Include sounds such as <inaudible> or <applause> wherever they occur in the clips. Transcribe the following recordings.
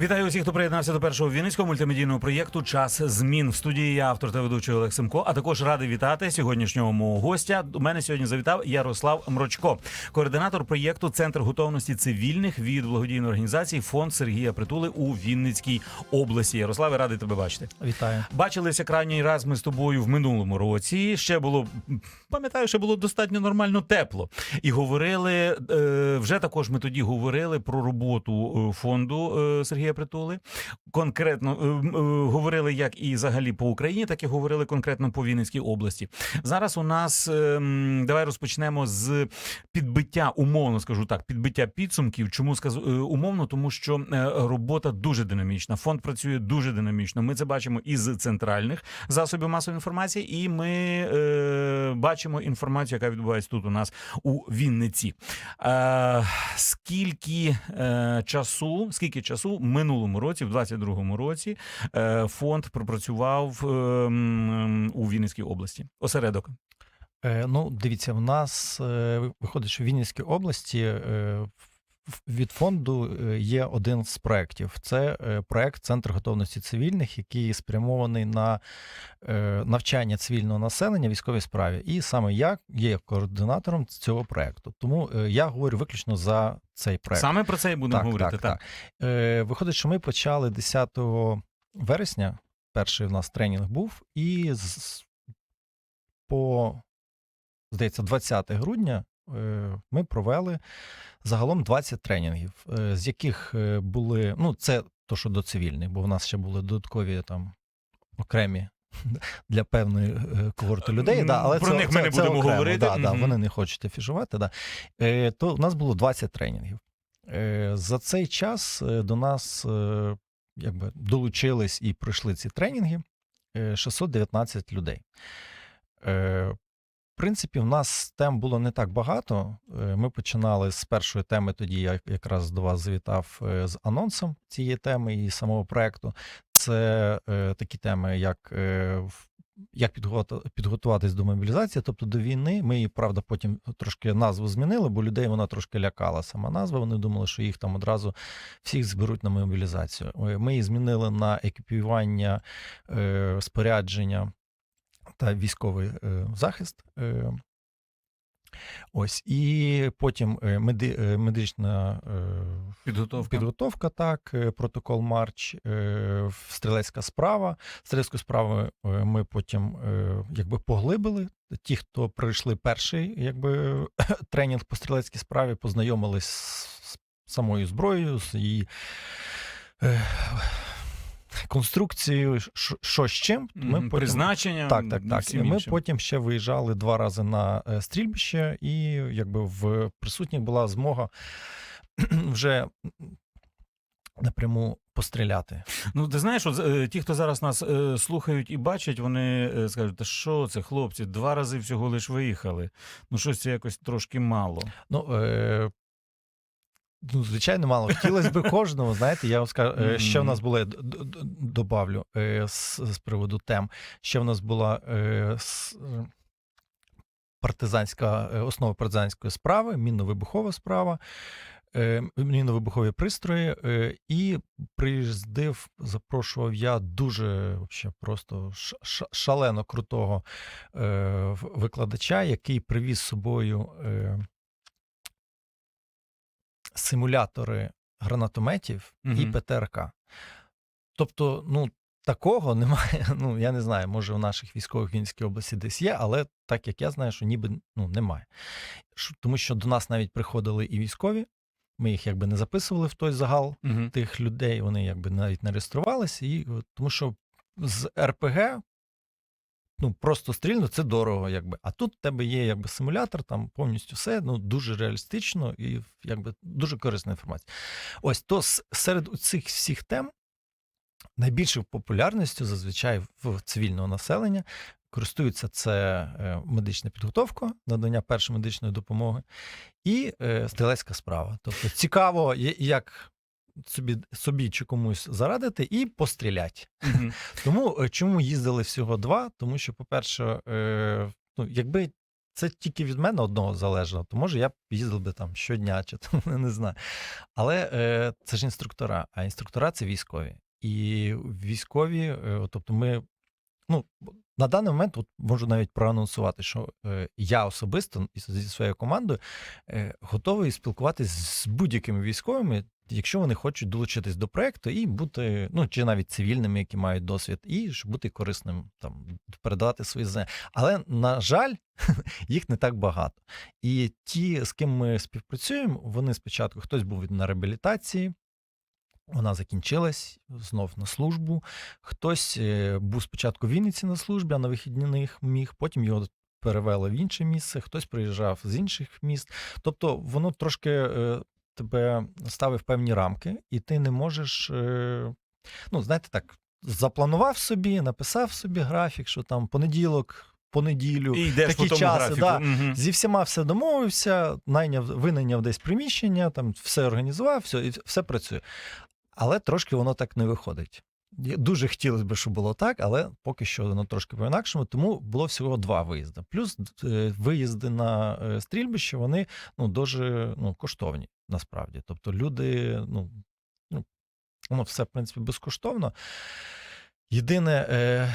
Вітаю усіх, хто приєднався до першого вінницького мультимедійного проєкту Час змін в студії. Я автор та ведучий Олег Семко. А також радий вітати сьогоднішнього мого гостя. У мене сьогодні завітав Ярослав Мрочко, координатор проєкту Центр готовності цивільних від благодійної організації Фонд Сергія Притули у Вінницькій області. Ярославе, радий тебе бачити. Вітаю. Бачилися крайній раз ми з тобою в минулому році. Ще було пам'ятаю, що було достатньо нормально тепло. І говорили е, вже також. Ми тоді говорили про роботу е, фонду е, Сергія Притули. Конкретно е, е, говорили як і взагалі по Україні, так і говорили конкретно по Вінницькій області. Зараз у нас е, давай розпочнемо з підбиття, умовно скажу так, підбиття підсумків. Чому скажу умовно? Тому що робота дуже динамічна. Фонд працює дуже динамічно. Ми це бачимо із центральних засобів масової інформації, і ми бачимо інформацію, яка відбувається тут у нас у Вінниці. Скільки часу, скільки часу в минулому році, в 22-му році, е, фонд пропрацював е, у Вінницькій області? Осередок. Е, ну, дивіться, в нас е, виходить, що в Вінницькій області від фонду е, є один з проєктів. Це е, проєкт Центр готовності цивільних, який спрямований на е, навчання цивільного населення військовій справі. І саме я є координатором цього проєкту. Тому я говорю виключно за цей проєкт. Саме про це і будемо говорити. Так, Е, виходить, що ми почали 10 вересня. Перший в нас тренінг був, і з, по, здається, 20 грудня ми провели загалом 20 тренінгів, е, з яких е, були, ну, це то, що до цивільних, бо в нас ще були додаткові там окремі. <laughs> Для певної е, когорти людей, да, але Про це, них ми не це будемо окремо, говорити. Да, да, вони не хочуть афішувати. Да. Е, то у нас було 20 тренінгів. Е, За цей час е, до нас е, якби долучились і пройшли ці тренінги е, 619 людей. Е, Принципі, в нас тем було не так багато. Е, Ми починали з першої теми, тоді я якраз до вас завітав е, з анонсом цієї теми і самого проекту. Це е, такі теми, як е, як підготуватись до мобілізації, тобто до війни. Ми її, правда, потім трошки назву змінили, бо людей вона трошки лякала сама назва. Вони думали, що їх там одразу всіх зберуть на мобілізацію. Е, Ми її змінили на екіпіювання е, спорядження та військовий е, захист. Е, Ось і потім е, меди, е, медична е, Підготовка. підготовка, так, протокол Марч, е, стрілецька справа. Стрілецьку справу ми потім е, якби поглибили. Ті, хто пройшли перший якби, <coughs> тренінг по стрілецькій справі, познайомились з самою зброєю, з її конструкцією, що- з чим. Ми потім Призначення. так, так, так. І ми іншим. потім ще виїжджали два рази на е, стрільбище, і якби в присутніх була змога <clears throat> вже напряму постріляти. Ну, ти знаєш, от, е, ті, хто зараз нас е, слухають і бачать, вони е, скажуть, та що це, хлопці, два рази всього лиш виїхали. Ну, щось це якось трошки мало. Ну, е, ну звичайно, мало. Хотілося б кожному, знаєте, я вам скажу, е, ще в нас д- добавлю е, з, з приводу тем, ще в нас була е, партизанська, основа партизанської справи, мінно-вибухова справа, мінно-вибухові пристрої, і приїздив, запрошував я дуже вообще, просто шалено крутого викладача, який привіз з собою. Симулятори гранатометів і ПТРК. Тобто, ну, такого немає. <laughs> Ну, я не знаю, може, у наших військових Вінській області десь є, але так як я знаю, що ніби ну, немає. Тому що до нас навіть приходили і військові, ми їх якби не записували в той загал Угу. тих людей, вони якби навіть не реєструвалися, і тому що з РПГ. Ну, просто стрільно це дорого, якби. А тут в тебе є якби симулятор, там повністю все ну дуже реалістично і якби дуже корисна інформація. Ось то серед цих всіх тем найбільшою популярністю зазвичай в цивільного населення користуються це е, медична підготовка, надання першої медичної допомоги і е, стрілецька справа. Тобто цікаво, як собі, собі чи комусь зарадити і постріляти. Мгм. <laughs> Тому е, чому їздили всього два? Тому що, по-перше, е, ну, якби це тільки від мене одного залежало, то може я б їздив би там щодня, чи <laughs> там не знаю. Але е, це ж інструктора, а інструктора це військові. І військові, е, тобто ми. Ну, на даний момент от можу навіть проанонсувати, що е, я особисто із- зі своєю командою е, готовий спілкуватися з будь-якими військовими, якщо вони хочуть долучитись до проекту і бути, ну чи навіть цивільними, які мають досвід, і щоб бути корисним, там передавати свої знання. Але на жаль, <laughs> їх не так багато. І ті, з ким ми співпрацюємо, вони спочатку хтось був на реабілітації. Вона закінчилась знов на службу. Хтось е, був спочатку в Вінниці на службі, а на вихідних міг, потім його перевели в інше місце, хтось приїжджав з інших міст. Тобто воно трошки е, тебе ставить в певні рамки, і ти не можеш, е, ну, знаєте, так, запланував собі, написав собі графік, що там понеділок, по неділю. І йдеш такі по часи, графіку. да. Мгм. Зі всіма все домовився, найняв, винайняв десь приміщення, там все організував, все, і все працює. Але трошки воно так не виходить. Дуже хотілося б, щоб було так, але поки що воно трошки по-інакшому, тому було всього два виїзди. Плюс е, виїзди на е, стрільбище, вони ну, дуже ну, коштовні насправді. Тобто люди, ну, ну, все, в принципі, безкоштовно. Єдине, е,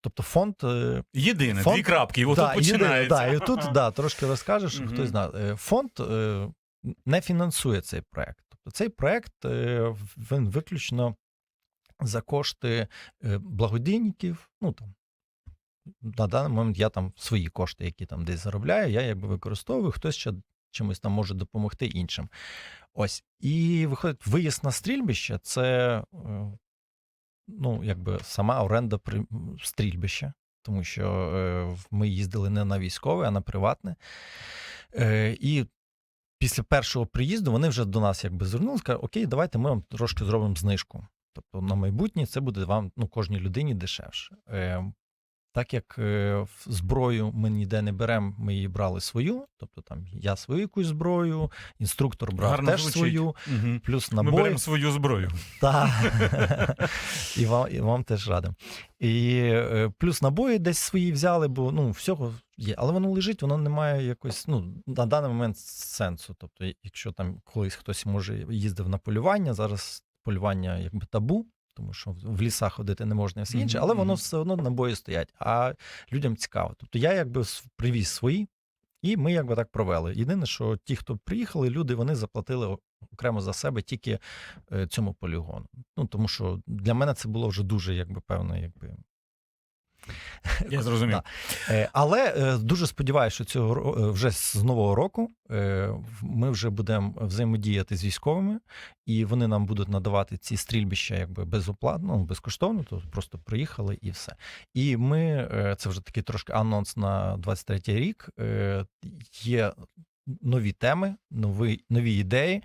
тобто фонд. е, Єдине, Фонд- дві крапки, і Да, єдине- починається. Да, і тут да, трошки розкажеш, щоб Мгм. хтось знає. Е, Фонд е, не фінансує цей проект. Тобто цей проект е, він виключно за кошти благодійників. Ну там на даний момент я там свої кошти, які там десь заробляю, я якби використовую, хтось ще чимось там може допомогти іншим. Ось. І виходить, виїзд на стрільбище це е, ну, якби сама оренда стрільбища, тому що е, ми їздили не на військове, а на приватне. Е, і після першого приїзду вони вже до нас якби звернулися, сказали, окей, давайте ми вам трошки зробимо знижку. Тобто на майбутнє це буде вам ну, кожній людині дешевше. Е, так як е, зброю ми ніде не беремо, ми її брали свою. Тобто там я свою якусь зброю, інструктор брав Гарно теж звучить. свою, Мгм. плюс Ми беремо свою зброю. Так. і, вам, і вам теж радим. І е, плюс набої десь свої взяли, бо ну, всього є. Але воно лежить, воно не має якось, ну, на даний момент сенсу. Тобто, якщо там колись хтось може їздив на полювання, зараз полювання якби табу. Тому що в лісах ходити не можна і все інше, але воно все одно набої стоять, а людям цікаво. Тобто я якби привіз свої, і ми якби так провели. Єдине, що ті, хто приїхали, люди вони заплатили окремо за себе тільки е, цьому полігону. Ну тому що для мене це було вже дуже якби певно, якби. <laughs> Я зрозумів. Да. Е, Але е, дуже сподіваюся, що цього е, вже з нового року ми вже будемо взаємодіяти з військовими, і вони нам будуть надавати ці стрільбища якби безоплатно, ну, безкоштовно, то просто приїхали і все. І ми це вже такий трошки анонс на 23-й рік. Є нові теми, нові, нові ідеї.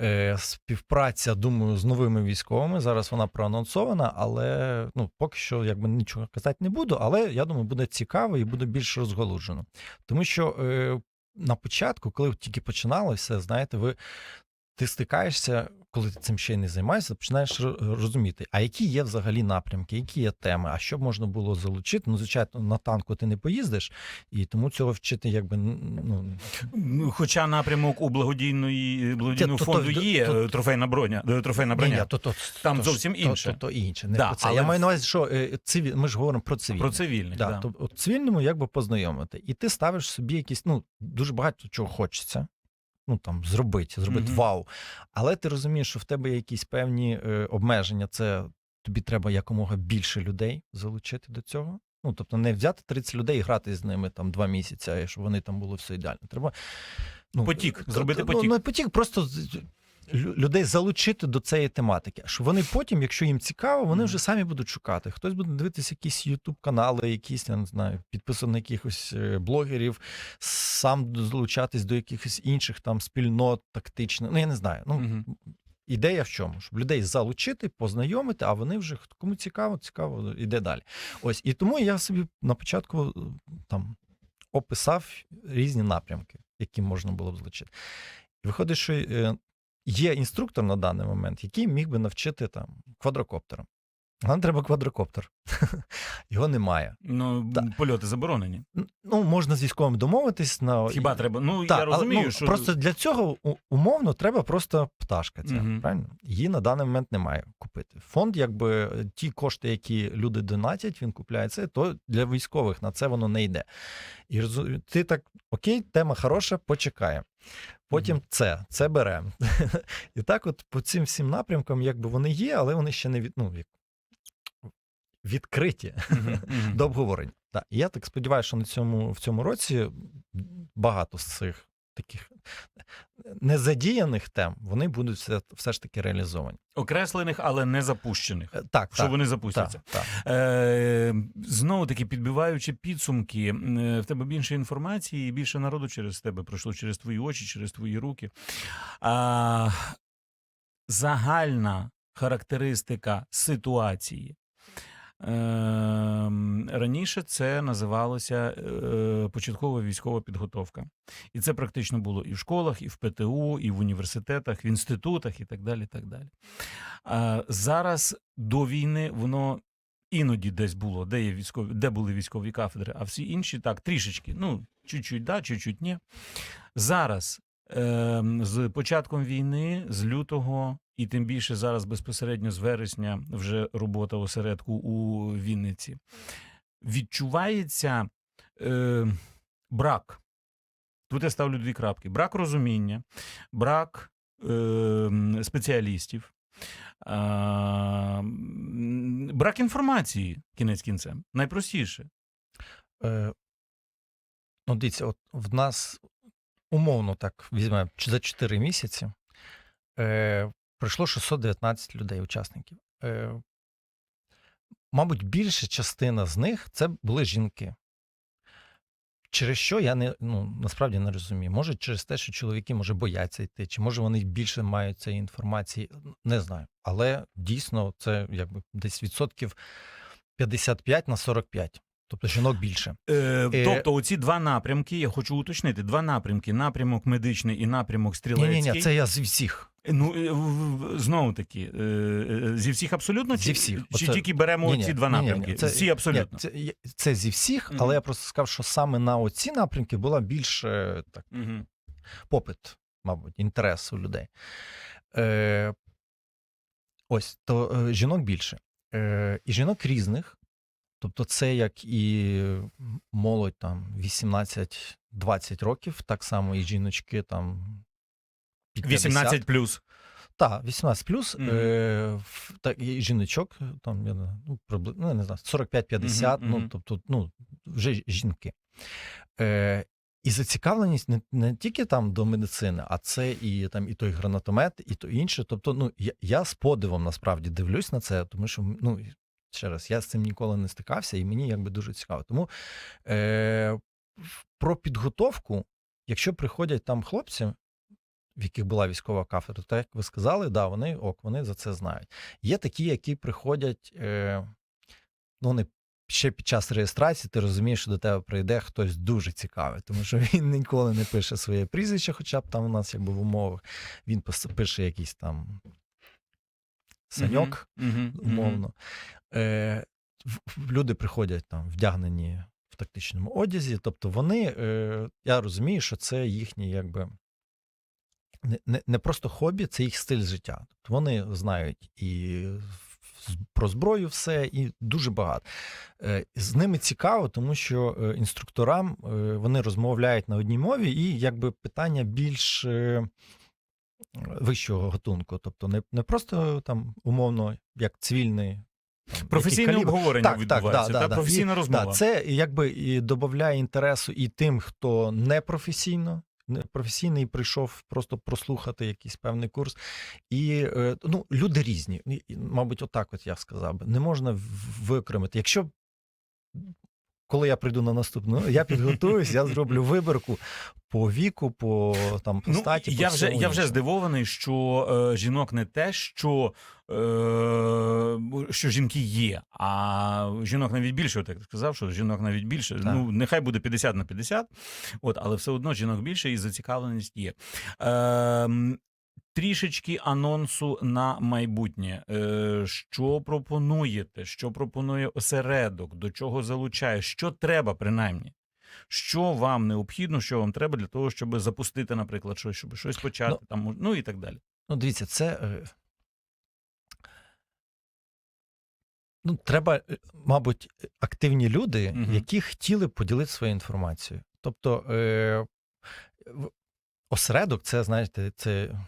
Е, Співпраця, думаю, з новими військовими. Зараз вона проанонсована, але ну, поки що якби нічого казати не буду. Але я думаю, буде цікаво і буде більш розголуджено. Тому що е, на початку, коли тільки починалося, знаєте, ви ти стикаєшся, коли ти цим ще й не займаєшся, починаєш розуміти, а які є взагалі напрямки, які є теми, а що б можна було залучити. Ну, звичайно, на танку ти не поїздиш, і тому цього вчити, якби ну Ну, Хоча напрямок у благодійної благодійного фонду є е, трофейна броня, е, трофейна броня. то, то, Там зовсім інше. То, то, інше, не про це. Я маю на увазі, що е, циві... ми ж говоримо про цивільне. Про цивільних, Да, да. то, цивільному якби познайомити. І ти ставиш собі якісь, ну, дуже багато чого хочеться. Ну там зробити, зробити Мгм. вау. Але ти розумієш, що в тебе є якісь певні е, обмеження. Це тобі треба якомога більше людей залучити до цього. Ну, тобто, не взяти 30 людей і грати з ними там два місяці, і щоб вони там було все ідеально. Треба ну, Потік, зробити то- потік. Ну, не потік, просто людей залучити до цієї тематики. Що вони потім, якщо їм цікаво, вони вже самі будуть шукати. Хтось буде дивитися якісь ютуб канали, якісь, я не знаю, підписані на якихось е, блогерів, сам долучатись до якихось інших там спільнот тактичних. Ну, я не знаю. Ну. Ідея в чому? Щоб людей залучити, познайомити, а вони вже кому цікаво, цікаво, іде далі. Ось і тому я собі на початку е, там описав різні напрямки, які можна було б залучити. І виходить, що е, є інструктор на даний момент, який міг би навчити там квадрокоптером. Нам треба квадрокоптер. <laughs> Його немає. Ну, Так. польоти заборонені. Ну, можна з військовим домовитись на Хіба треба? Ну, Так, я розумію, але, ну, що просто для цього умовно треба просто пташка. Ця, Мгм. правильно? Її на даний момент немає купити. Фонд, якби ті кошти, які люди донатять, він купляє це, то для військових на це воно не йде. І розу- ти так, окей, тема хороша, почекає. Потім це, це бере. <laughs> І так, от по цим всім напрямкам, якби вони є, але вони ще не від, ну, відкриті <laughs> до обговорення. Так, і я так сподіваюся, що на цьому в цьому році багато з цих таких незадіяних тем вони будуть все, все ж таки реалізовані. окреслених, але не запущених. Е, Так, Що так, вони запустяться. так. Е, знову таки, підбиваючи підсумки, е, в тебе більше інформації і більше народу через тебе пройшло через твої очі, через твої руки. А, загальна характеристика ситуації. Е, раніше це називалося е, початкова військова підготовка. І це практично було і в школах, і в ПТУ, і в університетах, в інститутах, і так далі. так далі. Зараз до війни воно іноді десь було, де є військові, де були військові кафедри, а всі інші так, трішечки. Ну, чуть-чуть да, чуть-чуть ні. Зараз е, з початком війни, з лютого, і тим більше зараз безпосередньо з вересня вже робота осередку у Вінниці. Відчувається е, брак. Тут я ставлю дві крапки: брак розуміння, брак е, спеціалістів, а, брак інформації кінець кінцем. Найпростіше. Е, ну, дивіться, от в нас умовно так візьмемо за 4 місяці е, прийшло 619 людей, учасників. Е, мабуть, більша частина з них це були жінки. Через що я не ну насправді не розумію. Може, через те, що чоловіки може бояться йти, чи може вони більше мають цієї інформації, не знаю. Але дійсно це якби десь відсотків 55 на 45. Тобто жінок більше. Е, Е, тобто, оці два напрямки, я хочу уточнити: два напрямки: напрямок медичний і напрямок стрілецький. Ні, ні, ні, це я з всіх. Ну, е, знову таки, е, е, зі всіх абсолютно? Зі всіх. Чи Оце- тільки беремо Ні-ні, ці два ні-ні, напрямки? це- Всі абсолютно. Ні, це, це зі всіх, але я просто сказав, що саме на оці напрямки була більше так, Мгм. попит, мабуть, інтерес у людей. Е, ось, то е, жінок більше. Е, і жінок різних. Тобто, це як і молодь там 18-20 років, так само і жіночки там під 50. 18 плюс. Так, 18 плюс, Мгм. е, в- так, і жіночок, там, я не ну, приблизно, ну, не знаю, 45-50, Мгм, мгм. ну, тобто, ну, вже жінки. Е, і зацікавленість не, не тільки там до медицини, а це і там і той гранатомет, і то інше. Тобто, ну, я, я з подивом насправді дивлюсь на це, тому що, ну, ще раз, я з цим ніколи не стикався, і мені якби дуже цікаво. Тому е, про підготовку, якщо приходять там хлопці, в яких була військова кафедра, так як ви сказали, да, вони ок, вони за це знають. Є такі, які приходять, е, ну, вони ще під час реєстрації, ти розумієш, що до тебе прийде хтось дуже цікавий, тому що <laughs> він ніколи не пише своє прізвище, хоча б там у нас якби в умовах. Він пише якийсь там саньок, Мгм, мгм, умовно. Е, люди приходять там вдягнені в тактичному одязі. Тобто вони, е, я розумію, що це їхнє якби. Не, не, просто хобі, це їх стиль життя. Тобто вони знають і про зброю все, і дуже багато. Е, З ними цікаво, тому що е, інструкторам е, вони розмовляють на одній мові, і якби питання більш вищого готунку. Тобто не, не просто там умовно як цивільний. Професійне калібр. обговорення Так, так, відбувається, да, та, да. професійна І, розмова. Та, це якби і додає інтересу і тим, хто не професійно. Професійний прийшов просто прослухати якийсь певний курс. І е, ну, люди різні. Мабуть, отак от я сказав би. Не можна викремити. Якщо коли я прийду на наступну, я підготуюсь, я зроблю вибірку по віку, по там по Ну, статі. по я вже я вже здивований, що е, жінок не те, що, е, що жінки є, а жінок навіть більше. От як ти сказав, що жінок навіть більше. Так. Ну нехай буде 50 на 50, от, але все одно жінок більше і зацікавленість є. Е, Трішечки анонсу на майбутнє. Е, що пропонуєте? Що пропонує осередок? До чого залучає? Що треба принаймні? Що вам необхідно, що вам треба для того, щоб запустити, наприклад, щось, щоб щось почати, Ну, там, ну і так далі. Ну, дивіться, це. е, Ну, треба, е, мабуть, активні люди, Мгм. які хотіли поділити свою інформацію. Тобто, е, осередок, це, знаєте, це,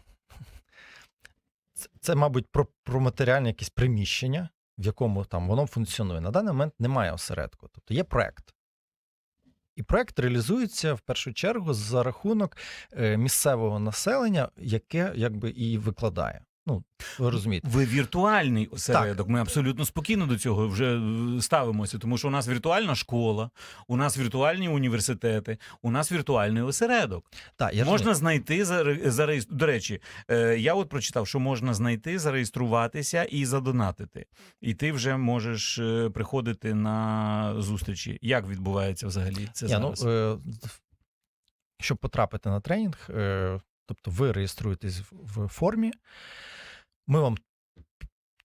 це, мабуть, про, про матеріальне якесь приміщення, в якому там воно функціонує. На даний момент немає осередку. Тобто є проект. І проект реалізується в першу чергу за рахунок е, місцевого населення, яке якби і викладає. Ну, ви розумієте. Ви віртуальний осередок. Ми абсолютно спокійно до цього вже е, ставимося, тому що у нас віртуальна школа, у нас віртуальні університети, у нас віртуальний осередок. Так, я можна знайти заре- До речі, е, я от прочитав, що можна знайти, зареєструватися і задонатити. І ти вже можеш е, приходити на зустрічі. Як відбувається взагалі це Ні, ну, зараз? е, щоб потрапити на тренінг, тобто ви реєструєтесь в формі, ми вам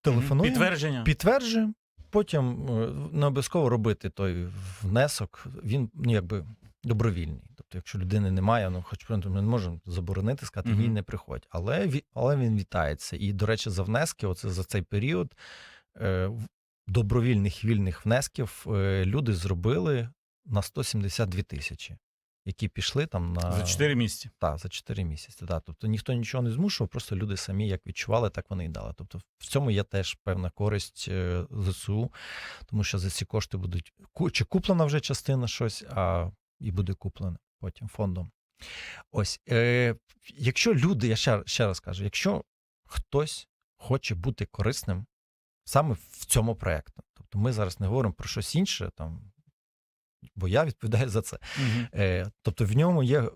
телефонуємо, Підтвердження. підтверджуємо, потім е, не обов'язково робити той внесок, він ну, якби добровільний. Тобто, якщо людини немає, ну хоч ми не можемо заборонити, сказати, ні, не приходь. Але, але він вітається. І, до речі, за внески, оце за цей період е, добровільних вільних внесків е, люди зробили на 172 тисячі, які пішли там на За 4 місяці. так, за 4 місяці. Да. Тобто ніхто нічого не змушував, просто люди самі як відчували, так вони і дали. Тобто в цьому є теж певна користь е, ЗСУ, тому що за ці кошти будуть чи куплена вже частина щось, а і буде куплена потім фондом. Ось, е, якщо люди, я ще, ще раз кажу, якщо хтось хоче бути корисним саме в цьому проєкту, тобто ми зараз не говоримо про щось інше, там, бо я відповідаю за це. Е, тобто в ньому є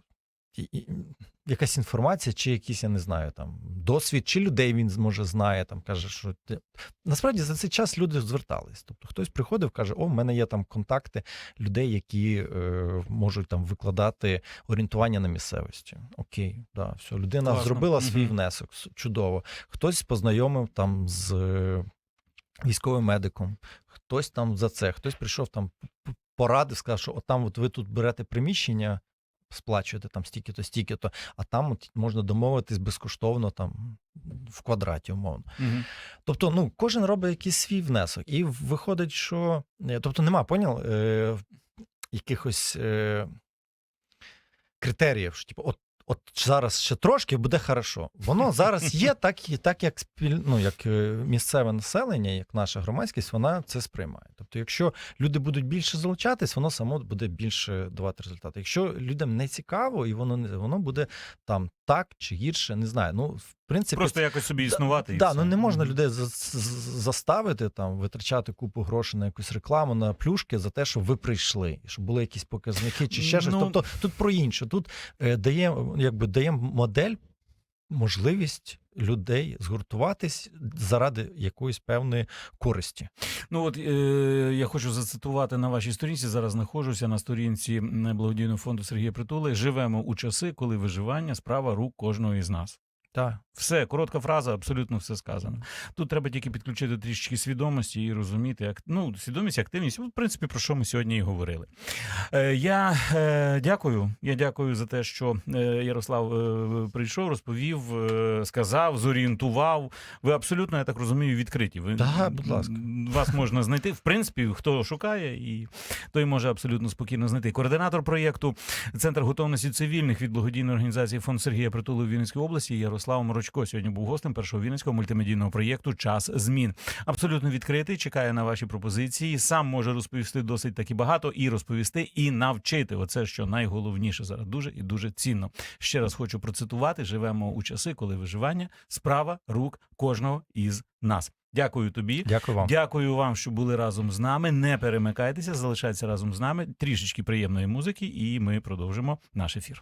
якась інформація, чи якийсь, я не знаю, там досвід, чи людей він може знає, там каже, що ти... насправді за цей час люди звертались. Тобто хтось приходив, каже: О, в мене є там контакти людей, які е, можуть там викладати орієнтування на місцевості. Окей, да, все, людина Класно. зробила свій Мгм. внесок, чудово. Хтось познайомив там з е, військовим медиком, хтось там за це, хтось прийшов там порадив, сказав, що от там от ви тут берете приміщення, сплачуєте там стільки-то, стільки-то, а там от можна домовитись безкоштовно там в квадраті, умовно. Угу. Тобто, ну, кожен робить якийсь свій внесок. І виходить, що. е, Тобто, нема, поняв, е, якихось е, критеріїв, що типу, от, от зараз ще трошки буде хорошо. Воно зараз <laughs> є, так, і- так як спіль, ну, як е, місцеве населення, як наша громадськість, вона це сприймає. Тобто, якщо люди будуть більше залучатись, воно само буде більше давати результати. Якщо людям не цікаво, і воно не воно буде там так чи гірше, не знаю. Ну, в принципі, Просто якось собі існувати. і Да, все. ну не можна людей за- заставити там витрачати купу грошей на якусь рекламу, на плюшки за те, що ви прийшли, щоб були якісь показники чи ще щось. Ну- Тобто тут про інше. Тут е, дає, якби дає модель, можливість людей згуртуватись заради якоїсь певної користі. Ну от е, я хочу зацитувати на вашій сторінці. Зараз знаходжуся на сторінці благодійного фонду Сергія Притули. Живемо у часи, коли виживання справа рук кожного із нас. Так. Все, коротка фраза, абсолютно все сказано. Тут треба тільки підключити трішечки свідомості і розуміти, як ну, свідомість, активність. В принципі, про що ми сьогодні і говорили. Е, я е, дякую. Я дякую за те, що е, Ярослав е, прийшов, розповів, е, сказав, зорієнтував. Ви абсолютно, я так розумію, відкриті. Ви, Да, будь ласка. Вас можна знайти. В принципі, хто шукає, і той може абсолютно спокійно знайти. Координатор проєкту Центр готовності цивільних від благодійної організації фонд Сергія Притули в Вінницькій області Ярослав Морочко сьогодні був гостем першого вінницького мультимедійного проєкту Час змін. Абсолютно відкритий, чекає на ваші пропозиції. Сам може розповісти досить таки багато і розповісти, і навчити. Оце що найголовніше зараз дуже і дуже цінно. Ще раз хочу процитувати: живемо у часи, коли виживання справа рук кожного із нас. Дякую тобі. Дякую вам. Дякую вам, що були разом з нами. Не перемикайтеся, залишайтеся разом з нами. Трішечки приємної музики, і ми продовжимо наш ефір.